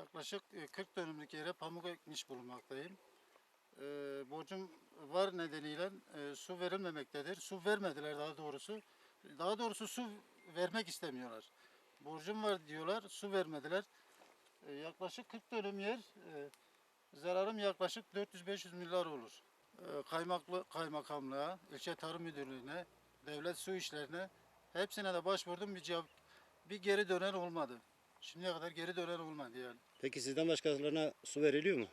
Yaklaşık e, 40 dönümlük yere pamuk ekmiş bulunmaktayım. E, borcum var nedeniyle e, su verilmemektedir. Su vermediler daha doğrusu. Daha doğrusu su vermek istemiyorlar. Borcum var diyorlar, su vermediler. E, yaklaşık 40 dönüm yer, e, zararım yaklaşık 400-500 milyar olur. E, kaymaklı kaymakamlığa, ilçe tarım müdürlüğüne, devlet su işlerine hepsine de başvurdum bir cevap, bir geri dönen olmadı. Şimdiye kadar geri dönen olmadı yani. Peki sizden başkalarına su veriliyor mu?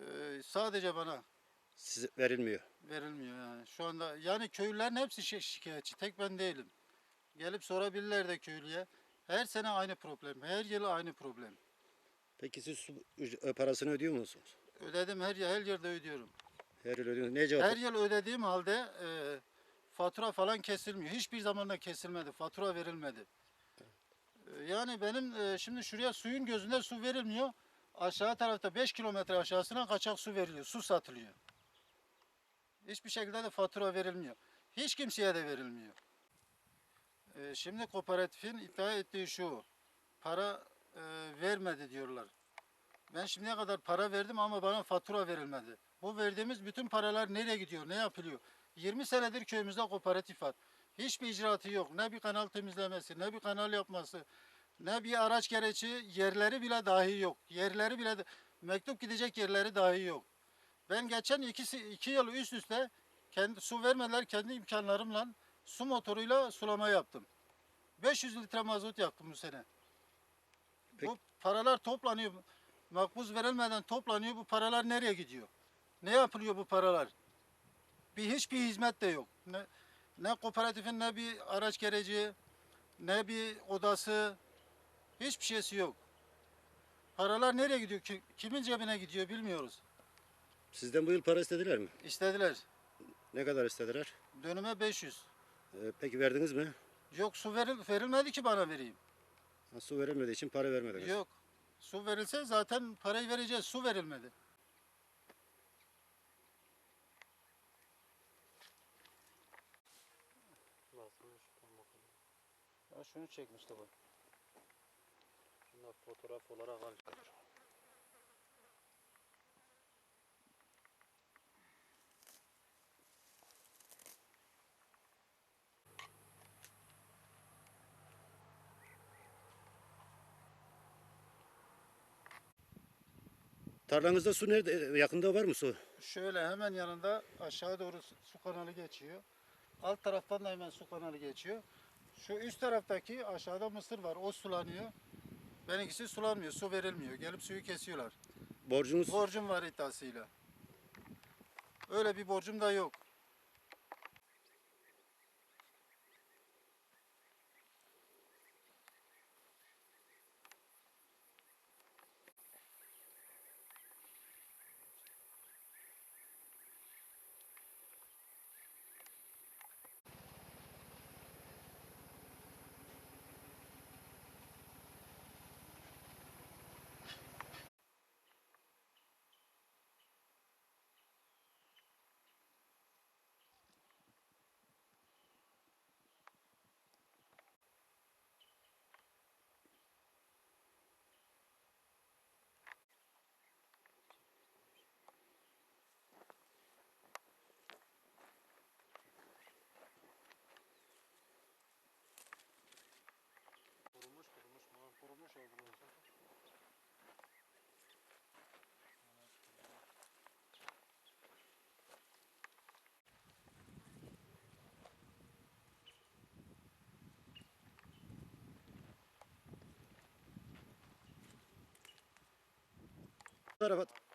Ee, sadece bana Size verilmiyor. verilmiyor yani. Şu anda yani köylülerin hepsi şi- şikayetçi. Tek ben değilim. Gelip sorabilirler de köylüye. Her sene aynı problem. Her yıl aynı problem. Peki siz su üc- parasını ödüyor musunuz? Ödedim her yer, her yerde ödüyorum. Her yıl ödüyorsunuz. Ne cevap? Her yıl ödediğim halde e, fatura falan kesilmiyor. Hiçbir zaman da kesilmedi. Fatura verilmedi. E, yani benim e, şimdi şuraya suyun gözünde su verilmiyor. Aşağı tarafta 5 kilometre aşağısına kaçak su veriliyor. Su satılıyor. Hiçbir şekilde de fatura verilmiyor. Hiç kimseye de verilmiyor. E, şimdi kooperatifin iddia ettiği şu. Para e, vermedi diyorlar. Ben şimdiye kadar para verdim ama bana fatura verilmedi. Bu verdiğimiz bütün paralar nereye gidiyor, ne yapılıyor? 20 senedir köyümüzde kooperatif var. Hiçbir icraatı yok. Ne bir kanal temizlemesi, ne bir kanal yapması, ne bir araç gereci yerleri bile dahi yok. Yerleri bile de- mektup gidecek yerleri dahi yok. Ben geçen ikisi, iki yıl üst üste kendi su vermediler kendi imkanlarımla su motoruyla sulama yaptım. 500 litre mazot yaktım bu sene. Peki- Bu paralar toplanıyor. Makbuz verilmeden toplanıyor. Bu paralar nereye gidiyor? Ne yapılıyor bu paralar? Bir hiçbir hizmet de yok. Ne, ne kooperatifin ne bir araç gereci, ne bir odası, hiçbir şeysi yok. Paralar nereye gidiyor? Ki- Kimin cebine gidiyor bilmiyoruz. Sizden bu yıl para istediler mi? İstediler. Ne kadar istediler? Dönüme 500. Ee, peki verdiniz mi? Yok su veril, verilmedi ki bana vereyim. Ha, su verilmediği için para vermediniz. Yok. Su verilse zaten parayı vereceğiz. Su verilmedi. Ya şunu çekmişti bu. Bunlar fotoğraf olarak alacak. Tarlanızda su nerede? Yakında var mı su? Şöyle hemen yanında aşağı doğru su kanalı geçiyor. Alt taraftan da hemen su kanalı geçiyor. Şu üst taraftaki aşağıda mısır var. O sulanıyor. Benimkisi sulanmıyor. Su verilmiyor. Gelip suyu kesiyorlar. Borcunuz Borcum var iddiasıyla. Öyle bir borcum da yok. Agora volta.